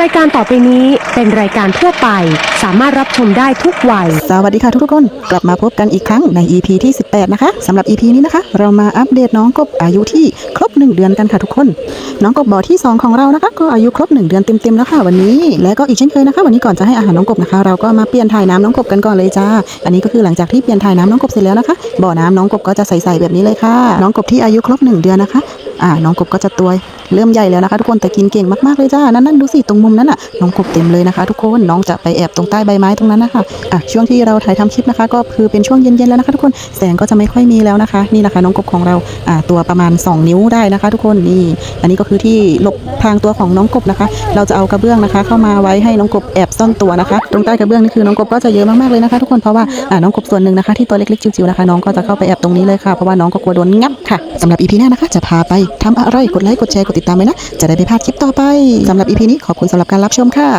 รายการต่อไปนี้เป็นรายการทั่วไป สามารถรับชมได้ทุกวัย สวัสดีค่ะทุกๆคน กลับมาพบกันอีกครั้งใน EP ที่ 18 นะคะสำหรับ EP นี้นะคะ เรามาอัปเดตน้องกบอายุที่ครบ 1 เดือนกันค่ะทุกคน น้องกบบ่อที่ 2 ของเรานะคะ ก็อายุครบ 1 เดือนเต็มๆแล้วค่ะวันนี้ และก็อีกเช่นเคยนะคะ วันนี้ก่อนจะให้อาหารน้องกบนะคะ เราก็มาเปลี่ยนถ่ายน้ำน้องกบกันก่อนเลยจ้า อันนี้ก็คือหลังจากที่เปลี่ยนถ่ายน้ำน้องกบเสร็จแล้วนะคะบ่อน้ำน้องกบก็จะใสๆแบบนี้เลยค่ะ น้องกบที่อายุครบ 1 เดือนนะคะ อ่าน้องกบก็จะตัวเริ่มใหญ่แล้วนะคะ ทุกคนแต่กินเก่งมากๆเลยจ้านั่นนั่นดูสิตรงมุมนั้นน่ะน้องกบเต็มเลยนะคะ ทุกคนน้องจะไปแอบตรงใต้ใบไม้ตรงนั้นนะคะอะช่วงที่เราถ่ายทำคลิปนะคะ ก็คือเป็นช่วงเย็นๆแล้วนะคะ ทุกคนแสงก็จะไม่ค่อยมีแล้วนะคะ นี่นะคะ น้องกบของเราอ่าตัวประมาณ 2 นิ้วได้นะคะ ทุกคนนี่ อันนี้ก็คือที่หลบทางตัวของน้องกบนะคะ เราจะเอากระเบื้องนะคะ เข้ามาไว้ให้น้องกบแอบซ่อนตัวนะคะ ตรงใต้กระเบื้องนี่คือน้องกบก็จะเยอะมากๆเลยนะคะ ทุกคนเพราะว่าอ่าน้องกบส่วนหนึ่งนะคะที่ตัวเล็กๆจิ๋วๆนะคะน้องก็จะเข้าไปแอบตรงนี้เลยค่ะเพราะว่าน้องก็กลัวโดนงับค่ะสำหรับอีพีหน้านะคะจะพาไปทำอะไรกดไลค์กดแชร์กดติดตามไว้นะ จะได้ไม่พลาดคลิปต่อไปสำหรับอีพีนี้ขอบคุณสำหรับการรับชมค่ะ